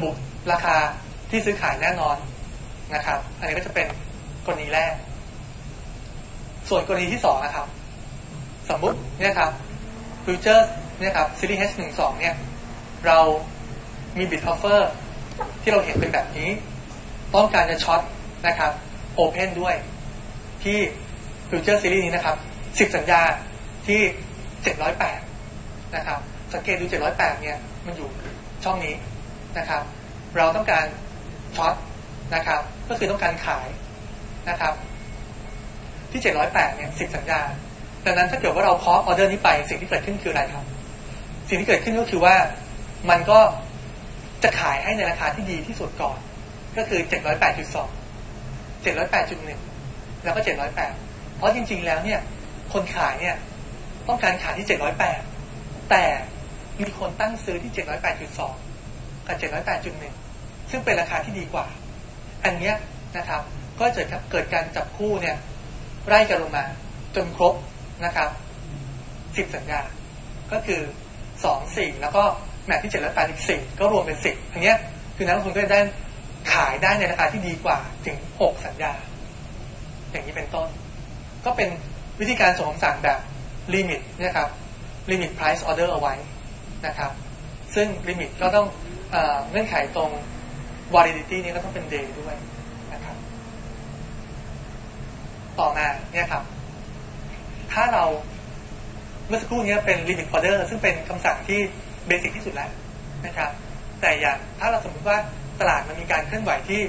บุกราคาที่ซื้อขายแน่นอนนะครับ อันนี้ก็จะเป็นกรณีแรก ส่วนกรณีที่สองนะครับ สมมุติเนี่ยครับฟิวเจอร์เนี่ยครับซีรีส์ H12 เนี่ย เรามีบิตออฟเฟอร์ที่เราเห็นเป็นแบบนี้ ต้องการจะช็อตนะครับโอเพนด้วย ที่ฟิวเจอร์ซีรีส์นี้นะครับ 10 สัญญาที่ 708 นะครับ สังเกตดู 708 เนี่ย มันอยู่ช่องนี้ นะครับ เราต้องการช็อตนะครับ ก็คือต้องการขายนะครับ ที่ 708 เนี่ย 10 สัญญาดังนั้นถ้าเกิดว่าเราเคาะออเดอร์นี้ไปสิ่งที่เกิดขึ้นคืออะไรครับ สิ่งที่เกิดขึ้นก็คือว่ามันก็จะขายให้ในราคาที่ดีที่สุดก่อน ก็คือ 708.2 708.1 แล้วก็ 708 เพราะจริง ๆ แล้วเนี่ย คนขายเนี่ยต้องการขายที่ 708 แต่มีคนตั้งซื้อที่ 708.2 กับ 708.1 ซึ่งเป็นราคาที่ดีกว่า อันเนี้ยนะครับ ก็จะเกิดการจับคู่เนี่ยไล่กันลงมา จนครบนะครับ 10 สัญญา ก็คือ 2 4 แล้วก็แมทที่ 708อีก4ก็รวมเป็น 10อันเนี้ยคือนักลงทุนก็จะได้ขายได้ในราคาที่ดีกว่าถึง 6 สัญญา อย่างนี้เป็นต้น ก็เป็นวิธีการส่งคำสั่งแบบลิมิตนะครับลิมิต price order เอาไว้นะครับ ซึ่งลิมิตก็ต้อง เงื่อนไขตรง validity นี้ก็ต้องเป็น day ด้วยนะครับ ต่อมาเนี่ยครับ ถ้าเราเมื่อสักครู่นี้เป็น limit order ซึ่งเป็นคำสั่งที่เบสิกที่สุดแล้วนะครับ แต่อย่างถ้าเราสมมติว่าตลาดมันมีการเคลื่อนไหวที่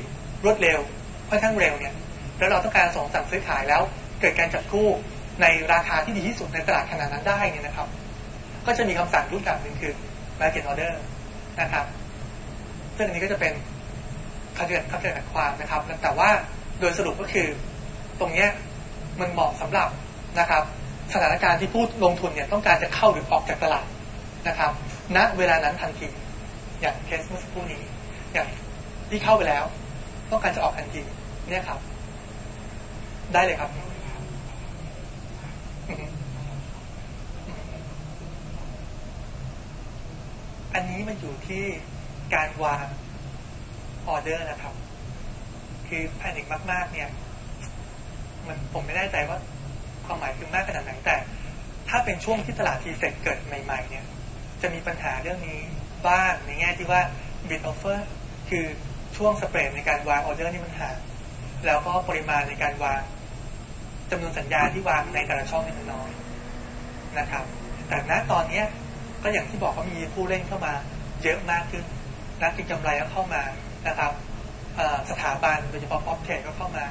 รวดเร็วค่อนข้างเร็วเนี่ย แล้วเราต้องการส่งสั่งซื้อขายแล้ว เกิดการจับคู่ในราคาที่ดีที่สุดในตลาดขนาดนั้นได้เนี่ยนะครับ ก็จะมีคำสั่งรูปแบบหนึ่งคือ market order นะครับ ซึ่งอันนี้ก็จะเป็นคำเตือนคำเตือนความนะครับ แต่ว่าโดยสรุปก็คือ ตรงเนี้ยมันเหมาะสำหรับนะครับ สถานการณ์ที่ผู้ลงทุนเนี่ยต้องการจะเข้าหรือออกจากตลาดนะครับ ณเวลานั้นทันที อย่างเคสเมื่อสักครู่นี้ อย่างที่เข้าไปแล้ว ต้องการจะออกทันทีเนี่ยครับ ได้เลยครับอันนี้มันอยู่ที่ การวางออเดอร์นะครับ คือแพนิคมาก ๆ เนี่ย มันผมไม่แน่ใจว่าความหมายคือมากขนาดไหนแต่ ถ้าเป็นช่วงที่ตลาดทีเซ็ตเกิดใหม่ ๆ เนี่ย จะมีปัญหาเรื่องนี้บ้างในแง่ที่ว่า bid offer คือช่วงสเปรดในการวางออเดอร์นี่มันห่างแล้วก็ปริมาณในการวางจำนวนสัญญาที่วางในแต่ละช่องนี่มันน้อยนะครับ แต่ณตอนนี้ก็อย่างที่บอกว่ามีผู้เล่นเข้ามาเยอะมากขึ้น นักกินกำไรก็เข้ามานะครับสถาบันโดยเฉพาะพอปเทรดก็เข้ามา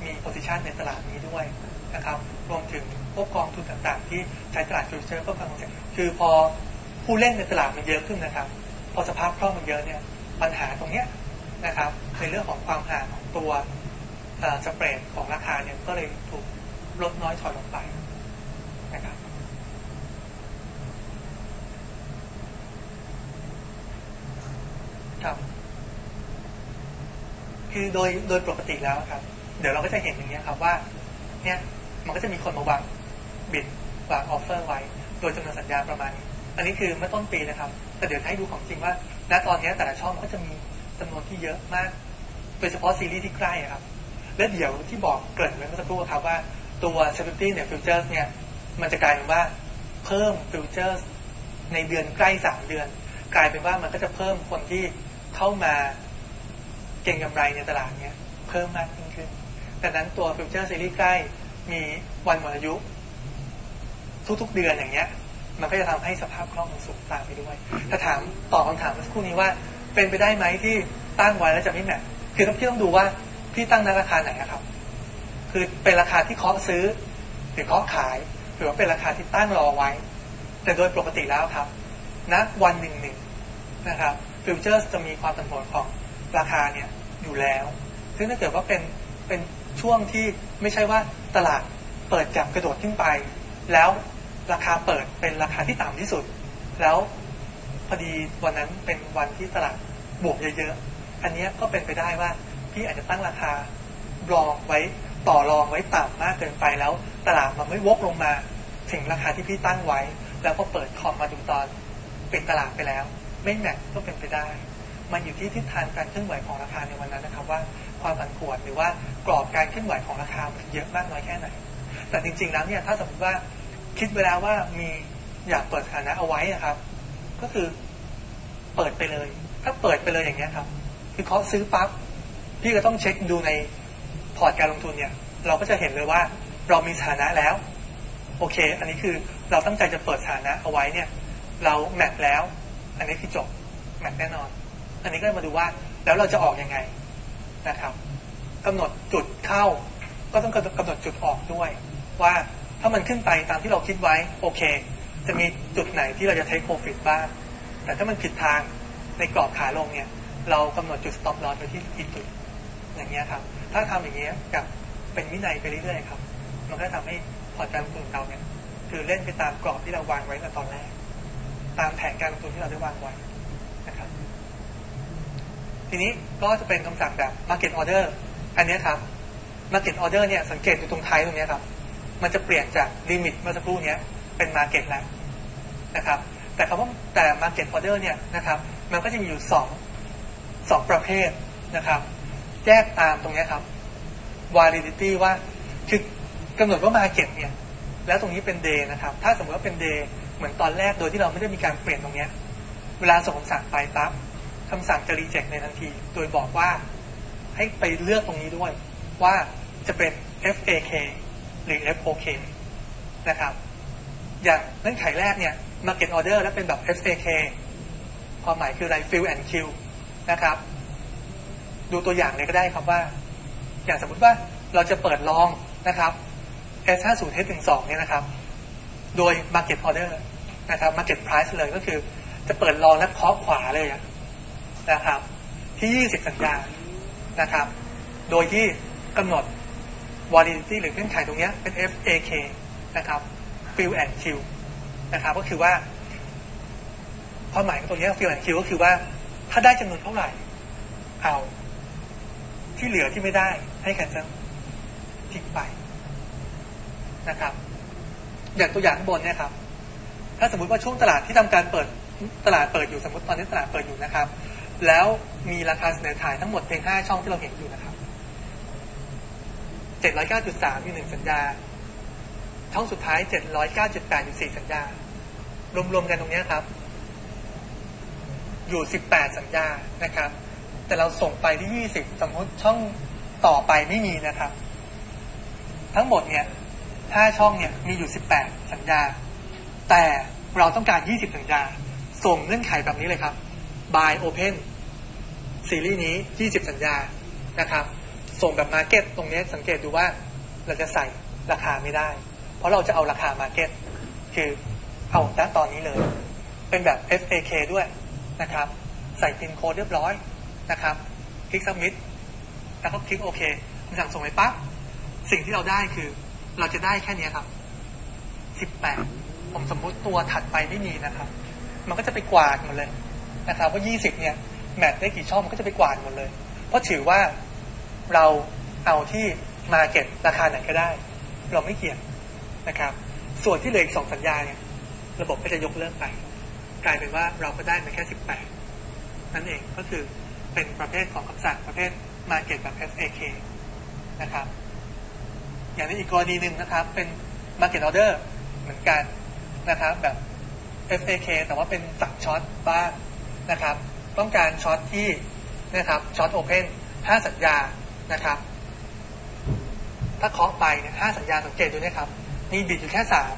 มีโพซิชันในตลาดนี้ด้วยนะครับรวมถึงพวกกองทุนต่างๆ ที่ใช้ตลาดฟิวเจอร์เพื่อความเสี่ยงคือพอผู้เล่นในตลาดมันเยอะขึ้นนะครับ พอสภาพคล่องมันเยอะเนี่ยปัญหาตรงเนี้ยนะครับในเรื่องของความห่างของตัวสเปรดของราคาเนี่ยก็เลยถูกลดน้อยถอยลงไปนะครับครับ คือโดยโดยปกติแล้วครับ เดี๋ยวเราก็จะเห็นอย่างนี้ครับว่า เนี่ยมันก็จะมีคนมาวางบิดวางออฟเฟอร์ไว้ โดยจำนวนสัญญาประมาณนี้ อันนี้คือเมื่อต้นปีนะครับ แต่เดี๋ยวให้ดูของจริงว่าณตอนนี้แต่ละช่องก็จะมีจำนวนที่เยอะมาก โดยเฉพาะซีรีส์ที่ใกล้ครับ และเดี๋ยวที่บอกเกิดไว้เมื่อสักครู่ครับว่าตัว s e c u r i t y เนี่ยฟิวเจอร์เนี่ยมันจะกลายเป็นว่าเพิ่มฟิวเจอร์ในเดือนใกล้สามเดือน กลายเป็นว่ามันก็จะเพิ่มคนที่เข้ามา เก่งกำไรในตลาดเนี่ยเพิ่มมากยิ่งขึ้นดังนั้นตัวฟิวเจอร์ซีรีส์ใกล้มีวันหมดอายุ ทุกๆเดือนอย่างเงี้ย มันก็จะทำให้สภาพคล่องมันสูงตามไปด้วย ถ้าถามตอบคำถามเมื่อสักครู่นี้ว่า เป็นไปได้ไหมที่ตั้งไว้แล้วจะไม่แมทคือต้องพี่ต้องดูว่าพี่ตั้งในราคาไหนครับ คือเป็นราคาที่เคาะซื้อหรือเคาะขาย หรือว่าเป็นราคาที่ตั้งรอไว้ แต่โดยปกติแล้วครับณนะวันหนึ่งหนึ่งนะครับฟิวเจอร์จะมีความผันผวนของราคาเนี่ย อยู่แล้ว ซึ่งถ้าเกิดว่าเป็นเป็นช่วงที่ไม่ใช่ว่าตลาดเปิดจับกระโดดขึ้นไป แล้วราคาเปิดเป็นราคาที่ต่ำที่สุด แล้วพอดีวันนั้นเป็นวันที่ตลาดบวกเยอะๆ อันนี้ก็เป็นไปได้ว่าพี่อาจจะตั้งราคารองไว้ต่อรองไว้ต่ำมากเกินไปแล้ว ตลาดมันไม่วกลงมา ถึงราคาที่พี่ตั้งไว้ แล้วก็เปิดคอมมาถึงตอนปิดตลาดไปแล้ว ไม่แมทก็เป็นไปได้ มันอยู่ที่ทิศทางการเคลื่อนไหวของราคาในวันนั้นนะครับ ว่าความผันผวนหรือว่ากรอบการเคลื่อนไหวของราคามันเยอะมากน้อยแค่ไหน แต่จริงๆแล้วเนี่ยถ้าสมมติว่าคิดเวลาว่ามีอยากเปิดสถานะเอาไว้นะครับ ก็คือเปิดไปเลย ถ้าเปิดไปเลยอย่างเงี้ยครับ คือเขาซื้อปั๊บพี่ก็ต้องเช็คดูในพอร์ตการลงทุนเนี่ย เราก็จะเห็นเลยว่าเรามีสถานะแล้ว โอเค อันนี้คือเราตั้งใจจะเปิดสถานะเอาไว้เนี่ย เราแมทแล้ว อันนี้คือจบแมทแน่นอน อันนี้ก็มาดูว่าแล้วเราจะออกยังไงนะครับกำหนดจุดเข้า ก็ต้องกำหนดจุดออกด้วย ว่าถ้ามันขึ้นไปตามที่เราคิดไว้โอเค จะมีจุดไหนที่เราจะเทคโ p ฟิตบ้าง แต่ถ้ามันผิดทางในกรอบขาลงเนี่ย เรากำหนดจุด stop loss ไว้ที่อีกจุดอย่างเงี้ยครับ ถ้าทำอย่างเงี้ยกับเป็นวินัยไปเรื่อยๆครับ มันก็ทำให้พอร์ตการลงทุนของเราเนี่ยคือเล่นไปตามกรอบที่เราวางไว้ในตอนแรก ตามแผนการลงทุนที่เราได้วางไว้นะครับ ทีนี้ก็จะเป็นคำสั่งแบบ market order อันนี้ครับ market order เนี่ยสังเกตดูตรงท้ายตรงนี้ครับ มันจะเปลี่ยนจากลิมิตเมื่อสักครู่นี้เป็น market แล้วนะครับ แต่คำว่าแต่ market order เนี่ยนะครับมันก็จะมีอยู่สองสองประเภทนะครับ แยกตามตรงนี้ครับ validity ว่าคือกำหนดว่า market เนี่ยแล้วตรงนี้เป็น day นะครับ ถ้าสมมติว่าเป็น day เหมือนตอนแรกโดยที่เราไม่ได้มีการเปลี่ยนตรงนี้ เวลาส่งคำสั่งไปปั๊บ คำสั่งจะ reject ในทันที โดยบอกว่าให้ไปเลือกตรงนี้ด้วย ว่าจะเป็น FAK หรือ FOK นะครับ อย่างเงื่อนไขแรกเนี่ย market order แล้วเป็นแบบ FAK ความหมายคืออะไร fill and kill นะครับ ดูตัวอย่างเลยก็ได้ครับว่า อย่างสมมติว่าเราจะเปิดลองนะครับ S50 H12 เนี่ยนะครับ โดย market order นะครับ market price เลยก็คือจะเปิดลองและเคาะขวาเลย นะครับ ที่ 20 สัญญานะครับ โดยที่กำหนด validity หรือเงื่อนไขตรงนี้เป็น FAK นะครับ fill and kill นะครับ ก็คือว่าความหมายของตัวนี้ fill and kill ก็คือว่า ถ้าได้จำนวนเท่าไหร่ เอา ที่เหลือที่ไม่ได้ให้แคนเซิลทิ้งไปนะครับ อย่างตัวอย่างข้างบนเนี่ยครับ ถ้าสมมติว่าช่วงตลาดที่ทำการเปิดตลาดเปิดอยู่สมมติตอนนี้ตลาดเปิดอยู่นะครับ แล้วมีราคาเสนอขายทั้งหมดเพียงห้าช่องที่เราเห็นอยู่นะครับเจ็ดร้อยเก้าจุดสามอยู่หนึ่งสัญญาช่องสุดท้ายเจ็ดร้อยเก้าจุดแปดอยู่สี่สัญญา รวมๆกันตรงนี้ครับ อยู่สิบแปดสัญญานะครับ แต่เราส่งไปที่ยี่สิบสมมติช่องต่อไปไม่มีนะครับ ทั้งหมดเนี่ยห้าช่องเนี่ยมีอยู่สิบแปดสัญญา แต่เราต้องการยี่สิบสัญญา ส่งเงื่อนไขแบบนี้เลยครับ buy open ซีรีส์นี้ยี่สิบสัญญานะครับ ส่งแบบ market ตรงนี้สังเกตดูว่าเราจะใส่ราคาไม่ได้ เพราะเราจะเอาราคา market คือเอาณตอนนี้เลย เป็นแบบ FAK ด้วยนะครับ ใส่พินโค้ดเรียบร้อยนะครับ คลิก submit แล้วก็คลิกโอเคมันสั่งส่งไปปั๊บสิ่งที่เราได้คือเราจะได้แค่นี้ครับ 18 ผมสมมุติตัวถัดไปไม่มีนะครับ มันก็จะไปกวาดหมดเลย นะครับว่า 20 เนี่ยแมทได้กี่ช่องมันก็จะไปกวาดหมดเลย เพราะถือว่าเราเอาที่มาเก็ตราคาไหนก็ได้ เราไม่เกี่ยงนะครับ ส่วนที่เหลืออีกสองสัญญาเนี่ยระบบก็จะยกเลิกไป กลายเป็นว่าเราก็ได้มาแค่ 18 นั่นเองก็คือเป็นประเภทของคำสั่งประเภท Market แบบ FAK นะครับ อย่างในอีกกรณีหนึ่งนะครับ เป็น Market Order เหมือนกันนะครับแบบ FAK แต่ว่าเป็นสั่งช็อตบ้าง นะครับ ต้องการช็อตที่นะครับช็อตโอเพนห้าสัญญานะครับ ถ้าเคาะไปเนี่ยห้าสัญญาสังเกตดูนะครับมีบิดอยู่แค่สาม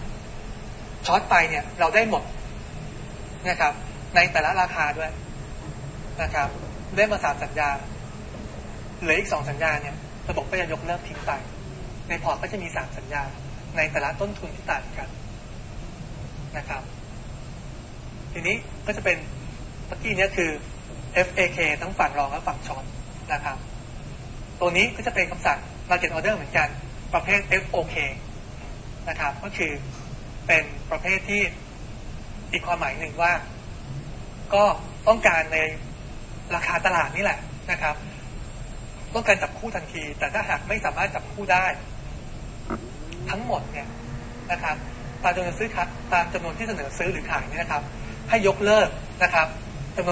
ช็อตไปเนี่ยเราได้หมดนะครับ ในแต่ละราคาด้วยนะครับ ได้มาสามสัญญาเหลืออีกสองสัญญาเนี่ยระบบก็จะยกเลิกทิ้งไป ในพอร์ตก็จะมีสามสัญญา ในแต่ละต้นทุนที่ต่างกันนะครับ ทีนี้ก็จะเป็น มื่อกี้นี้คือ FAK ทั้งฝั่งรองและฝั่งช็อตนะครับ ตัวนี้ก็จะเป็นคำสั่ง Market Order เหมือนกัน ประเภท FOK นะครับ ก็คือเป็นประเภทที่อีกความหมายหนึ่งว่า ก็ต้องการในราคาตลาดนี่แหละนะครับ ต้องการจับคู่ทันที แต่ถ้าหากไม่สามารถจับคู่ได้ ทั้งหมดเนี่ยนะครับตามจำนวนซื้อขายตามจำนวนที่เสนอซื้อหรือขายเนี่ยนะครับ ให้ยกเลิกนะครับ จำน